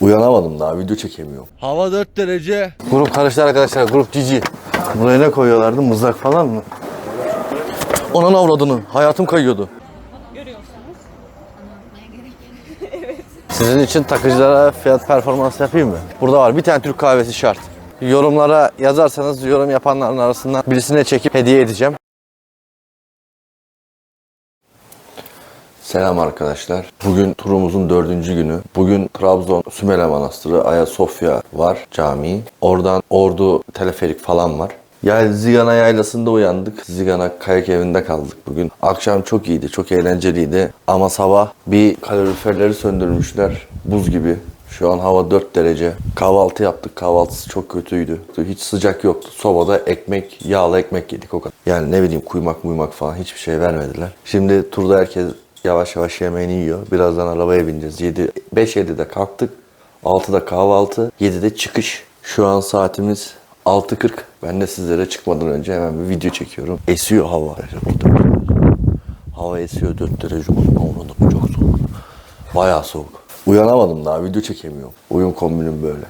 Uyanamadım daha video çekemiyorum. Hava 4 derece. Grup karıştı arkadaşlar. Grup cici. Buraya ne koyuyorlardı? Mızrak falan mı? Onun avradını. Hayatım kayıyordu. Görüyorsunuz. Anlatmaya gerek yok. Sizin için takıcılara fiyat performans yapayım mı? Burada var. Bir tane Türk kahvesi şart. Yorumlara yazarsanız yorum yapanların arasından birisine çekip hediye edeceğim. Selam arkadaşlar. Bugün turumuzun dördüncü günü. Bugün Trabzon Sümele Manastırı, Ayasofya var camii. Oradan Ordu teleferik falan var. Yani Zigana yaylasında uyandık. Zigana kayak evinde kaldık bugün. Akşam çok iyiydi, çok eğlenceliydi. Ama sabah bir kaloriferleri söndürmüşler. Buz gibi. Şu an hava 4 derece. Kahvaltı yaptık. Kahvaltısı çok kötüydü. Hiç sıcak yoktu. Sobada ekmek, yağlı ekmek yedik o kadar. Yani ne bileyim kuymak muymak falan hiçbir şey vermediler. Şimdi turda herkes yavaş yavaş yemeğini yiyor. Birazdan arabaya bineceğiz. 7, 5-7'de kalktık. 6'da kahvaltı, 7'de çıkış. Şu an saatimiz 6.40. Ben de sizlere çıkmadan önce hemen bir video çekiyorum. Esiyor hava. Hava esiyor 4 derece. Avradım çok soğuk. Bayağı soğuk. Uyanamadım daha video çekemiyorum. Uyum kombinim böyle.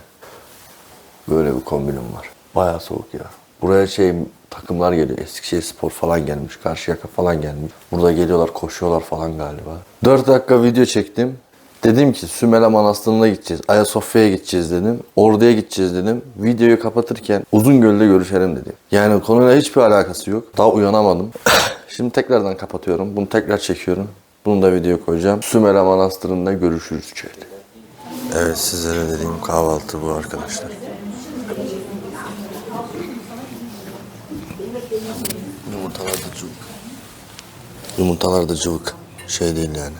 Böyle bir kombinim var. Bayağı soğuk ya. Buraya şey takımlar geliyor. Eskişehir Spor falan gelmiş. Karşıyaka falan gelmiş. Burada geliyorlar koşuyorlar falan galiba. 4 dakika video çektim. Dedim ki Sümele Manastırı'na gideceğiz. Ayasofya'ya gideceğiz dedim. Ordu'ya gideceğiz dedim. Videoyu kapatırken Uzungöl'de görüşelim dedim. Yani konuyla hiçbir alakası yok. Daha uyanamadım. Şimdi tekrardan kapatıyorum. Bunu tekrar çekiyorum. Bunu da video koyacağım. Sümele Manastırı'nda görüşürüz köyde. Evet sizlere dediğim kahvaltı bu arkadaşlar. Yumurtalar da cıvık. Yumurtalar da cıvık. Şey değil yani.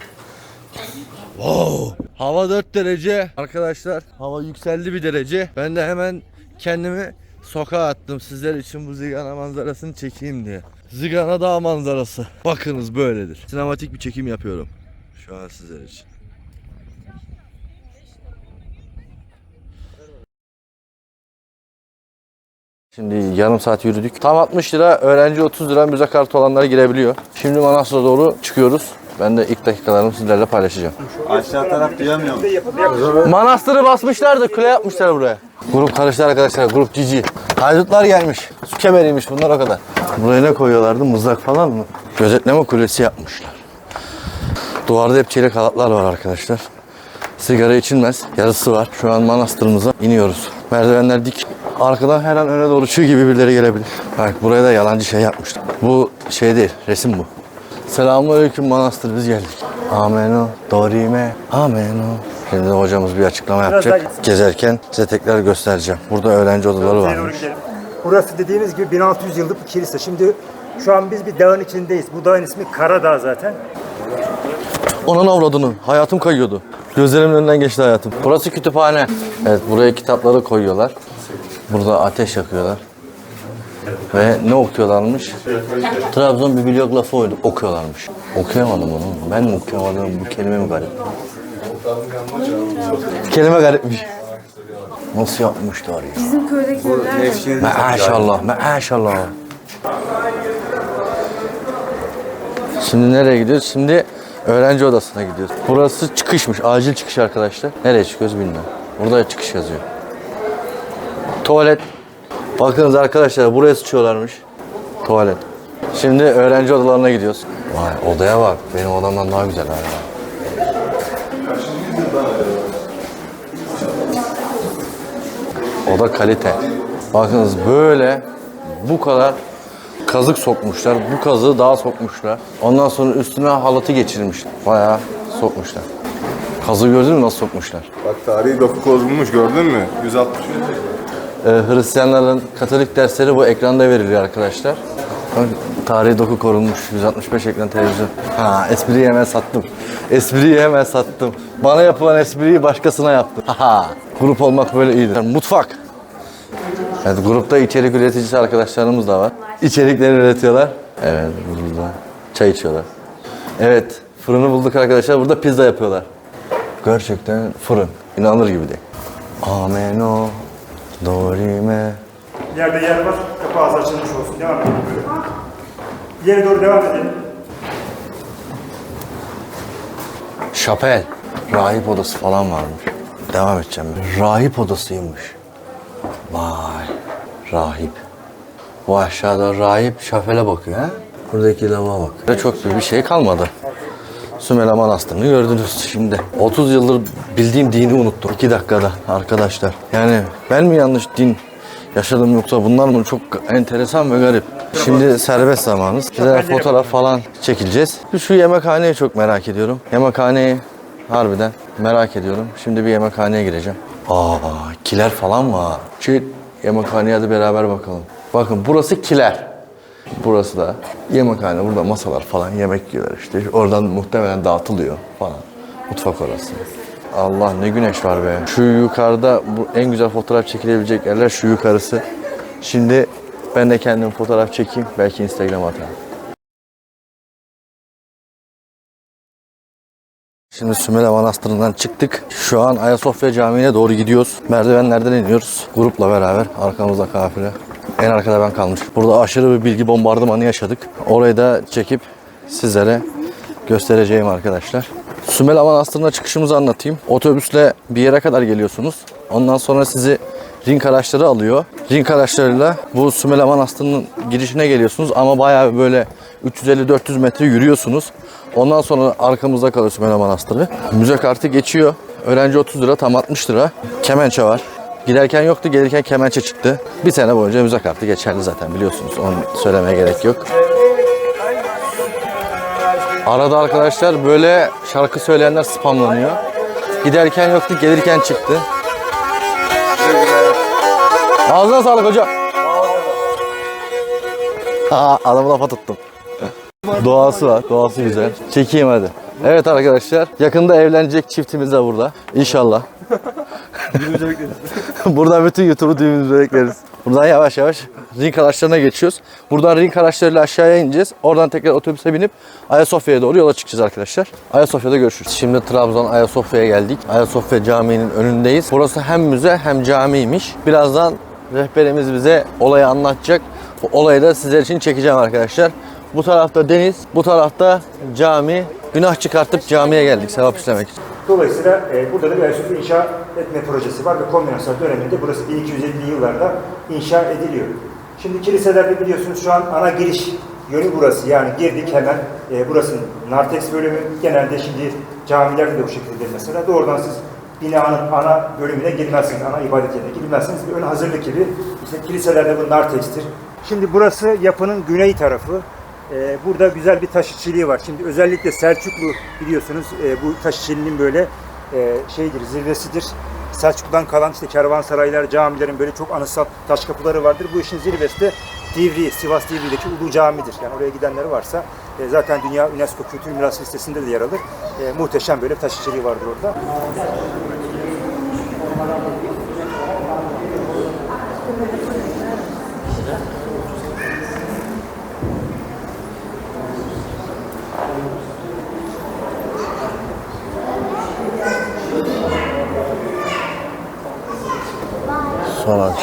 Wow. Hava 4 derece. Arkadaşlar hava yükseldi bir derece. Ben de hemen kendimi sokağa attım sizler için bu Zigana manzarasını çekeyim diye. Zigana Dağ manzarası. Bakınız böyledir. Sinematik bir çekim yapıyorum. Şu an sizler için. Şimdi yarım saat yürüdük. Tam 60 lira, öğrenci 30 lira müze kartı olanlar girebiliyor. Şimdi Manastır'a doğru çıkıyoruz. Ben de ilk dakikalarımı sizlerle paylaşacağım. Aşağı taraf duyamıyorum. Manastırı basmışlardı, kule yapmışlar buraya. Grup karıştı arkadaşlar, grup cici. Haydutlar gelmiş. Su kemeriymiş bunlar o kadar. Buraya ne koyuyorlardı? Mızrak falan mı? Gözetleme kulesi yapmışlar. Duvarda hep çelik halatlar var arkadaşlar. Sigara içilmez. Yarısı var. Şu an manastırımıza iniyoruz. Merdivenler dik. Arkadan her an öne doğru çığ gibi birileri gelebilir. Bak buraya da yalancı şey yapmışlar. Bu şey değil, resim bu. Selamünaleyküm manastır biz geldik. Ameno, dorime, ameno. Şimdi hocamız bir açıklama yapacak. Gezerken size tekrar göstereceğim. Burada öğrenci odaları varmış. Burası dediğimiz gibi 1600 yıllık bir kilise. Şimdi şu an biz bir dağın içindeyiz. Bu dağın ismi Karadağ zaten. Onun avradını. Hayatım kayıyordu. Gözlerimin önünden geçti hayatım. Burası kütüphane. Evet buraya kitapları koyuyorlar. Burada ateş yakıyorlar. Ve ne okuyorlarmış? Trabzon bibliografı oydu- okuyorlarmış. Okuyamadım onu. Ben mi okuyamadım? Bu kelime mi garip? Kelime garipmiş. Nasıl yapmışlar ya? Bizim köydekiler de Maşallah, maşallah. Şimdi nereye gidiyoruz? Şimdi öğrenci odasına gidiyoruz. Burası çıkışmış, acil çıkış arkadaşlar. Nereye çıkıyoruz bilmiyorum. Burada çıkış yazıyor. Tuvalet. Bakınız arkadaşlar buraya sıçıyorlarmış. Tuvalet. Şimdi öğrenci odalarına gidiyoruz. Vay odaya bak. Benim odamdan daha güzel hala. Oda kalite. Bakınız böyle bu kadar kazık sokmuşlar. Bu kazığı daha sokmuşlar. Ondan sonra üstüne halatı geçirmişler. Bayağı sokmuşlar. Kazığı gördün mü nasıl sokmuşlar? Bak tarihi doku bozulmuş gördün mü? 160. Ee, Hristiyanların Katolik dersleri bu ekranda veriliyor arkadaşlar. Tarihi doku korunmuş. 165 ekran televizyon. Ha, espriyi hemen sattım. Espriyi hemen sattım. Bana yapılan espriyi başkasına yaptım. Haha. Grup olmak böyle iyidir. Mutfak. Evet, grupta içerik üreticisi arkadaşlarımız da var. İçerikleri üretiyorlar. Evet, burada çay içiyorlar. Evet, fırını bulduk arkadaşlar. Burada pizza yapıyorlar. Gerçekten fırın. İnanılır gibi değil. Dorime. Yerde yer var. Kapı ağzı açılmış olsun. Devam edelim. İleri doğru devam edelim. Şapel. Rahip odası falan varmış. devam edeceğim. Rahip odasıymış. Vay. Rahip. Bu aşağıda rahip şafele bakıyor ha. Buradaki lava bak. Çok bir şey kalmadı. Sümele Manastırı'nı gördünüz şimdi. 30 yıldır bildiğim dini unuttum. 2 dakikada arkadaşlar. Yani ben mi yanlış din yaşadım yoksa bunlar mı çok enteresan ve garip. Şimdi serbest zamanız. Güzel fotoğraf falan çekileceğiz. Şu yemekhaneyi çok merak ediyorum. Yemekhaneyi harbiden merak ediyorum. Şimdi bir yemekhaneye gireceğim. Aa, kiler falan var. Şu yemekhaneye de beraber bakalım. Bakın burası kiler. Burası da yemekhane. Burada masalar falan yemek yiyorlar işte. Oradan muhtemelen dağıtılıyor falan. Mutfak orası. Allah ne güneş var be. Şu yukarıda bu en güzel fotoğraf çekilebilecek yerler şu yukarısı. Şimdi ben de kendim fotoğraf çekeyim. Belki Instagram'a atarım. Şimdi Sümele Manastırı'ndan çıktık. Şu an Ayasofya Camii'ne doğru gidiyoruz. Merdivenlerden iniyoruz. Grupla beraber. Arkamızda kafile. En arkada ben kalmış. Burada aşırı bir bilgi bombardımanı yaşadık. Orayı da çekip sizlere göstereceğim arkadaşlar. Sümele Manastırı'na çıkışımızı anlatayım. Otobüsle bir yere kadar geliyorsunuz. Ondan sonra sizi ring araçları alıyor. Ring araçlarıyla bu Sümele Manastırı'nın girişine geliyorsunuz ama bayağı böyle 350-400 metre yürüyorsunuz. Ondan sonra arkamızda kalıyor Sümele Manastırı. Müze kartı geçiyor. Öğrenci 30 lira, tam 60 lira. Kemençe var. Giderken yoktu, gelirken kemençe çıktı. Bir sene boyunca müze kartı geçerli zaten biliyorsunuz. Onu söylemeye gerek yok. Arada arkadaşlar böyle şarkı söyleyenler spamlanıyor. Giderken yoktu, gelirken çıktı. Ağzına sağlık hocam. Aa, adamı lafa tuttum. Doğası var, doğası güzel. Çekeyim hadi. Evet arkadaşlar, yakında evlenecek çiftimiz de burada. İnşallah. Buradan bütün YouTube'u düğünümüzü bekleriz. Buradan yavaş yavaş ring araçlarına geçiyoruz. Buradan ring araçlarıyla aşağıya ineceğiz. Oradan tekrar otobüse binip Ayasofya'ya doğru yola çıkacağız arkadaşlar. Ayasofya'da görüşürüz. Şimdi Trabzon Ayasofya'ya geldik. Ayasofya Camii'nin önündeyiz. Burası hem müze hem camiymiş. Birazdan rehberimiz bize olayı anlatacak. Bu olayı da sizler için çekeceğim arkadaşlar. Bu tarafta deniz, bu tarafta cami. Günah çıkartıp camiye geldik sevap işlemek için. Dolayısıyla e, burada da bir Ayasofya inşa etme projesi var ve kombinasyon döneminde burası 1250'li yıllarda inşa ediliyor. Şimdi kiliselerde biliyorsunuz şu an ana giriş yönü burası. Yani girdik hemen e, burasının Nartex bölümü. Genelde şimdi camilerde de bu şekilde mesela. Doğrudan siz binanın ana bölümüne girmezsiniz. Ana ibadet yerine girmezsiniz. Bir ön hazırlık gibi. İşte kiliselerde bu Nartex'tir. Şimdi burası yapının güney tarafı. Ee, burada güzel bir taş var. Şimdi özellikle Selçuklu biliyorsunuz e, bu taş böyle e, şeydir, zirvesidir. Selçuklu'dan kalan işte kervansaraylar, camilerin böyle çok anıtsal taş kapıları vardır. Bu işin zirvesi de Divri, Sivas Divri'deki Ulu Cami'dir. Yani oraya gidenler varsa e, zaten Dünya UNESCO Kültür Mirası listesinde de yer alır. Muhteşem böyle taş işçiliği vardır orada.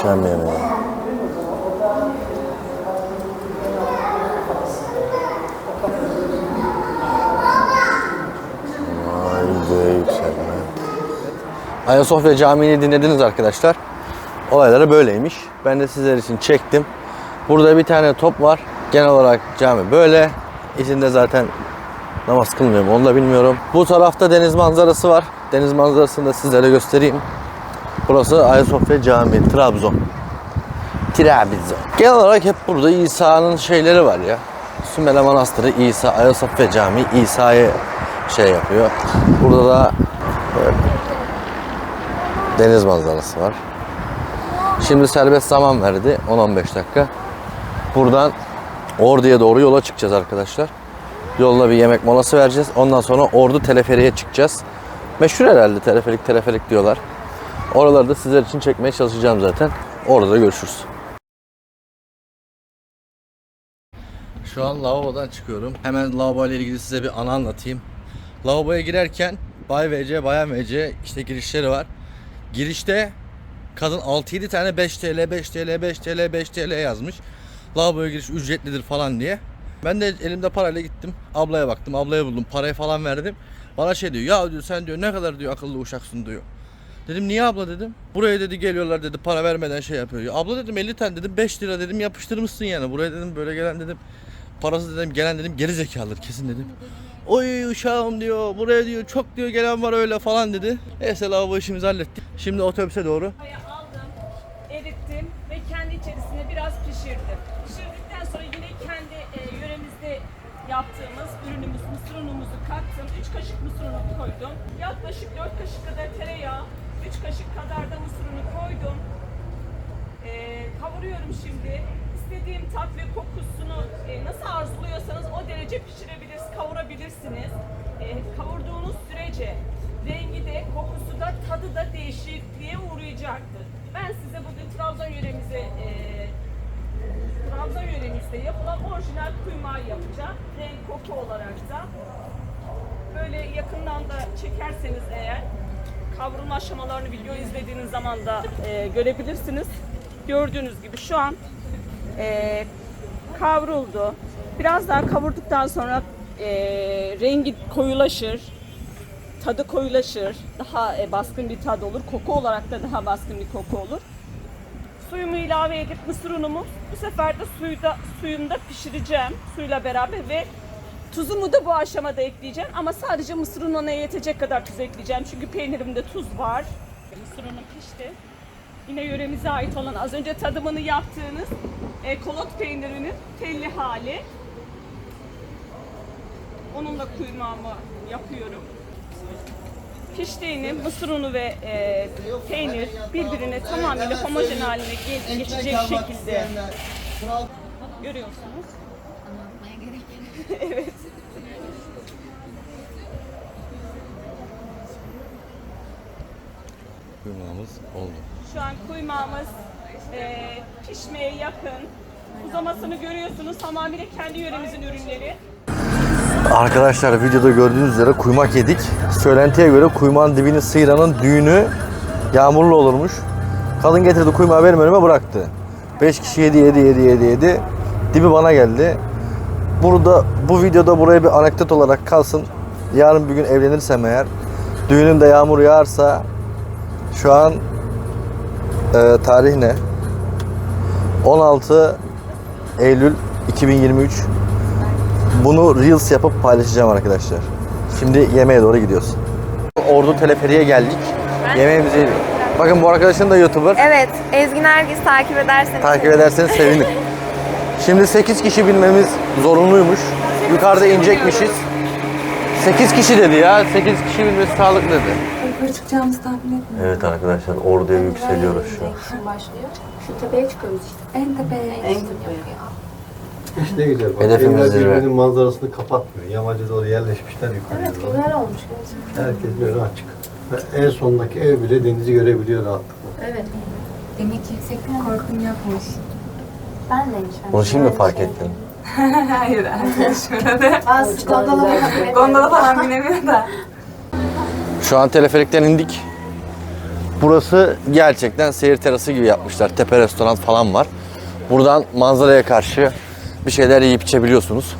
Akşam yemeği. Ayasofya Camii'ni dinlediniz arkadaşlar. Olayları böyleymiş. Ben de sizler için çektim. Burada bir tane top var. Genel olarak cami böyle. İçinde zaten namaz kılmıyorum onu da bilmiyorum. Bu tarafta deniz manzarası var. Deniz manzarasını da sizlere göstereyim. Burası Ayasofya Camii, Trabzon. Trabzon. Genel olarak hep burada İsa'nın şeyleri var ya. Sümele Manastırı, İsa, Ayasofya Camii İsa'yı şey yapıyor. Burada da böyle deniz manzarası var. Şimdi serbest zaman verdi 10-15 dakika. Buradan Ordu'ya doğru yola çıkacağız arkadaşlar. Yolda bir yemek molası vereceğiz. Ondan sonra Ordu teleferiye çıkacağız. Meşhur herhalde teleferik teleferik diyorlar. Oraları da sizler için çekmeye çalışacağım zaten. Orada da görüşürüz. Şu an lavabodan çıkıyorum. Hemen lavabo ile ilgili size bir anı anlatayım. Lavaboya girerken Bay VC, Bayan VC işte girişleri var. Girişte kadın 6-7 tane 5 TL, 5 TL, 5 TL, 5 TL yazmış. Lavaboya giriş ücretlidir falan diye. Ben de elimde parayla gittim. Ablaya baktım. Ablaya buldum. Parayı falan verdim. Bana şey diyor. Ya diyor sen diyor ne kadar diyor akıllı uşaksın diyor. Dedim niye abla dedim. Buraya dedi geliyorlar dedi para vermeden şey yapıyor. Ya abla dedim 50 tane dedim 5 lira dedim yapıştırmışsın yani. Buraya dedim böyle gelen dedim parası dedim gelen dedim geri zekalıdır kesin dedim. Oy uşağım diyor buraya diyor çok diyor gelen var öyle falan dedi. Neyse lavabo işimizi hallettik. Şimdi otobüse doğru. Aldım, erittim ve kendi içerisine biraz pişirdim. Pişirdikten sonra yine kendi e, yöremizde yaptığımız ürünümüz, mısır unumuzu kattım. 3 kaşık mısır unu koydum. Yaklaşık 4 kaşık kadar tereyağı, 3 kaşık kadar da mısır unu koydum. E, kavuruyorum şimdi. İstediğim tat ve kokusunu e, nasıl arzuluyorsanız o derece pişirebilirsiniz, kavurabilirsiniz. E, kavurduğunuz sürece rengi de kokusu da tadı da değişikliğe uğrayacaktır. Ben size bugün Trabzon yöremize e, Trabzon yöremizde yapılan orijinal kuymağı yapacağım. Renk koku olarak da. Böyle yakından da çekerseniz eğer kavrulma aşamalarını video izlediğiniz zaman da e, görebilirsiniz. Gördüğünüz gibi şu an e, kavruldu. Biraz daha kavurduktan sonra e, rengi koyulaşır, tadı koyulaşır, daha e, baskın bir tad olur. Koku olarak da daha baskın bir koku olur. Suyumu ilave edip mısır unumu bu sefer de suyu da, suyunda pişireceğim suyla beraber ve tuzumu da bu aşamada ekleyeceğim ama sadece mısır ununa yetecek kadar tuz ekleyeceğim çünkü peynirimde tuz var. Mısır unu pişti. Yine yöremize ait olan az önce tadımını yaptığınız e, kolot peynirinin telli hali. Onunla kuymağımı yapıyorum. Piştiğini mısır unu ve e, peynir birbirine tamamıyla homojen haline ge- geçecek şekilde görüyorsunuz. Anlatmaya Kuymağımız oldu. Şu an kuymağımız e, pişmeye yakın. Uzamasını görüyorsunuz. Tamamıyla kendi yöremizin ürünleri. Arkadaşlar videoda gördüğünüz üzere kuymak yedik. Söylentiye göre kuymağın dibini sıyıranın düğünü yağmurlu olurmuş. Kadın getirdi kuymağı benim önüme bıraktı. 5 kişi yedi yedi yedi yedi yedi. Dibi bana geldi. Burada bu videoda buraya bir anekdot olarak kalsın. Yarın bir gün evlenirsem eğer düğünümde yağmur yağarsa şu an e, tarih ne? 16 Eylül 2023 bunu Reels yapıp paylaşacağım arkadaşlar. Şimdi yemeğe doğru gidiyoruz. Ordu Teleferi'ye geldik. Yemeğimizi yedik. Bakın bu arkadaşın da YouTuber. Evet, Ezgi Nergis takip ederseniz. Takip ederseniz sevinirim. Şimdi 8 kişi binmemiz zorunluymuş. Yukarıda inecekmişiz. 8 kişi dedi ya. 8 kişi binmesi sağlıklı dedi. Yukarı çıkacağımızı tahmin etmiyorum. Evet arkadaşlar Ordu'ya yükseliyoruz şu an. başlıyor. Şu tepeye çıkıyoruz işte. En tepeye En tepeye. İşte güzel. Bak, Hedefimiz evler zirve. birbirinin manzarasını kapatmıyor. Yamacı doğru yerleşmişler yukarıya Evet doğru. güzel olmuş gerçekten. Herkes böyle açık. Ve en sondaki ev bile denizi görebiliyor rahatlıkla. Evet. Demek ki yüksekten korkum yokmuş. Ben de inşallah. Bunu şimdi fark ettim. Hayır, şurada. Bazı Gondola falan binemiyor da. Şu an teleferikten indik. Burası gerçekten seyir terası gibi yapmışlar. Tepe restoran falan var. Buradan manzaraya karşı bir şeyler yiyip içebiliyorsunuz.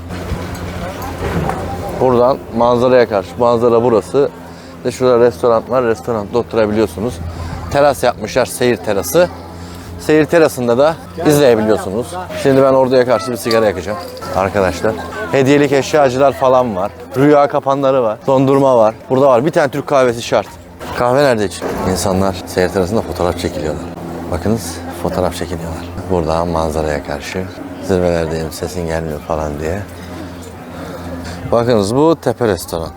Buradan manzaraya karşı. Manzara burası. Ve şurada restoran var. Restoranda oturabiliyorsunuz. Teras yapmışlar. Seyir terası. Seyir terasında da izleyebiliyorsunuz. Şimdi ben orduya karşı bir sigara yakacağım. Arkadaşlar. Hediyelik eşyacılar falan var. Rüya kapanları var. Dondurma var. Burada var. Bir tane Türk kahvesi şart. Kahve nerede için? İnsanlar seyir terasında fotoğraf çekiliyorlar. Bakınız fotoğraf çekiliyorlar. Burada manzaraya karşı. Zirvelerdeyim sesin gelmiyor falan diye. Bakınız bu tepe restoran.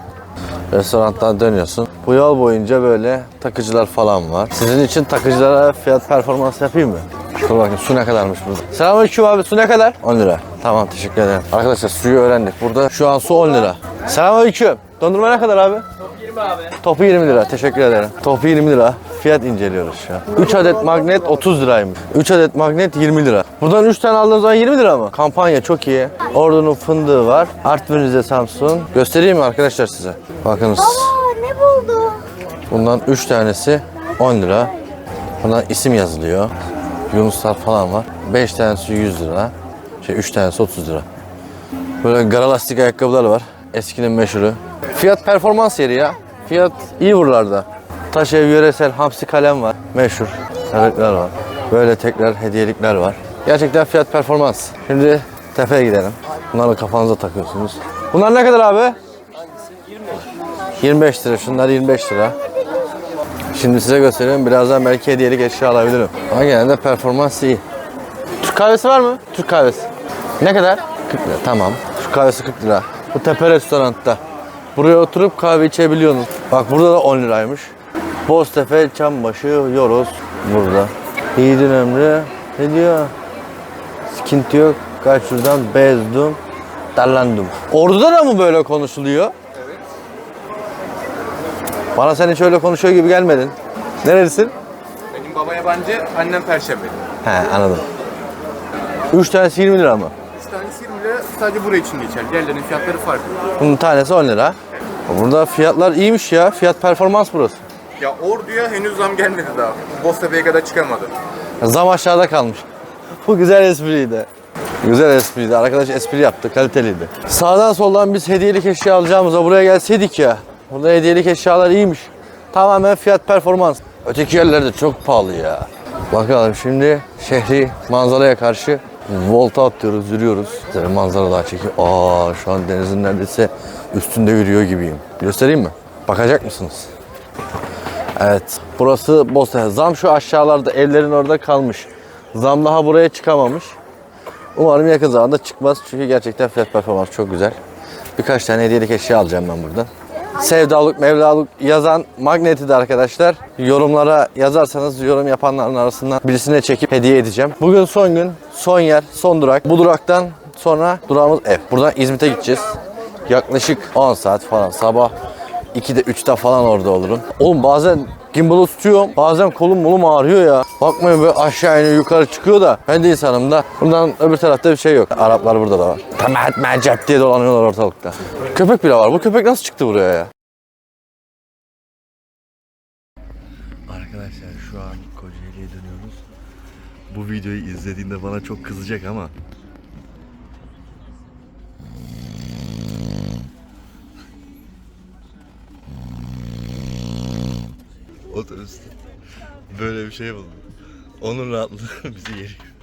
Restorandan dönüyorsun. Bu yol boyunca böyle takıcılar falan var. Sizin için takıcılara fiyat performans yapayım mı? Dur bakayım su ne kadarmış burada. Selamünaleyküm abi su ne kadar? 10 lira. Tamam teşekkür ederim. Arkadaşlar suyu öğrendik. Burada şu an su 10 lira. Selamünaleyküm. Dondurma ne kadar abi? Top 20 abi. Topu 20 lira. Teşekkür ederim. Topu 20 lira. Fiyat inceliyoruz şu an. 3 adet magnet 30 liraymış. 3 adet magnet 20 lira. Buradan 3 tane aldığınız zaman 20 lira mı? Kampanya çok iyi. Ordu'nun fındığı var. Artvin Rize Samsun. Göstereyim mi arkadaşlar size? Bakınız. Aa ne buldu? Bundan 3 tanesi 10 lira. Bundan isim yazılıyor. Yunuslar falan var. 5 tanesi 100 lira. Şey 3 tanesi 30 lira. Böyle gara lastik ayakkabılar var. Eskinin meşhuru. Fiyat performans yeri ya. Fiyat iyi buralarda. Taşev yöresel hamsi kalem var. Meşhur. Sarıklar var. Böyle tekrar hediyelikler var. Gerçekten fiyat performans. Şimdi tepeye gidelim. Bunları kafanıza takıyorsunuz. Bunlar ne kadar abi? 25 lira. Şunlar 25 lira. Şimdi size göstereyim. Birazdan belki hediyelik eşya alabilirim. Ama genelde performans iyi. Türk kahvesi var mı? Türk kahvesi. Ne kadar? 40 lira. Tamam. Türk kahvesi 40 lira. Bu tepe restoranda. Buraya oturup kahve içebiliyorsunuz. Bak burada da 10 liraymış. Boztepe, Çambaşı, Yoros burada. Yiğidin ömrü. Ne diyor? Sıkıntı yok. Kaç şuradan bezdum. Darlandım. Ordu'da da mı böyle konuşuluyor? Evet. Bana sen hiç öyle konuşuyor gibi gelmedin. Nerelisin? Benim baba yabancı, annem perşembe. He anladım. 3 tanesi 20 lira mı? 3 tanesi 20 lira sadece buraya için geçer. Diğerlerinin fiyatları farklı. Bunun tanesi 10 lira. Burada fiyatlar iyiymiş ya. Fiyat performans burası. Ya Ordu'ya henüz zam gelmedi daha. Boztepe'ye kadar çıkamadı. Zam aşağıda kalmış. Bu güzel espriydi. Güzel espriydi. Arkadaş espri yaptı. Kaliteliydi. Sağdan soldan biz hediyelik eşya alacağımıza buraya gelseydik ya. Burada hediyelik eşyalar iyiymiş. Tamamen fiyat performans. Öteki yerlerde çok pahalı ya. Bakalım şimdi şehri manzaraya karşı volta atıyoruz, yürüyoruz. Size manzara daha çekiyor. Aa şu an denizin neredeyse üstünde yürüyor gibiyim. Göstereyim mi? Bakacak mısınız? Evet. Burası Bosna. Zam şu aşağılarda evlerin orada kalmış. Zam daha buraya çıkamamış. Umarım yakın zamanda çıkmaz. Çünkü gerçekten fiyat performans çok güzel. Birkaç tane hediyelik eşya alacağım ben buradan. Sevdalık, mevdalık yazan magneti de arkadaşlar yorumlara yazarsanız yorum yapanların arasından birisine çekip hediye edeceğim. Bugün son gün, son yer, son durak. Bu duraktan sonra durağımız ev. Buradan İzmit'e gideceğiz. Yaklaşık 10 saat falan sabah 2'de 3'te falan orada olurum. Oğlum bazen gimbal'ı tutuyorum. Bazen kolum molum ağrıyor ya. Bakmayın böyle aşağı iniyor yukarı çıkıyor da. Ben de insanım da. Bundan öbür tarafta bir şey yok. Araplar burada da var. Tamat mecep diye dolanıyorlar ortalıkta. Köpek bile var. Bu köpek nasıl çıktı buraya ya? Arkadaşlar şu an Kocaeli'ye dönüyoruz. Bu videoyu izlediğinde bana çok kızacak ama Otobüste böyle bir şey buldum. Onun rahatlığı bizi yeriyor.